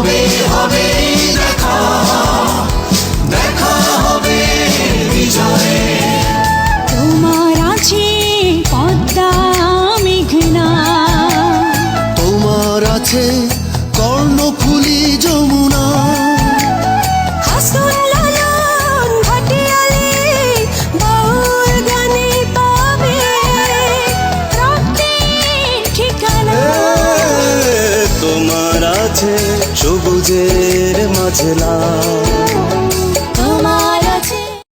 হবে হবে দেখা। দেখা হবে বিজয়ে। তোমার আছে পদ্মা মেঘনা। তোমার আছে কর্ণফুলি যমুনা। আছে সবুজের মাঝে লাল।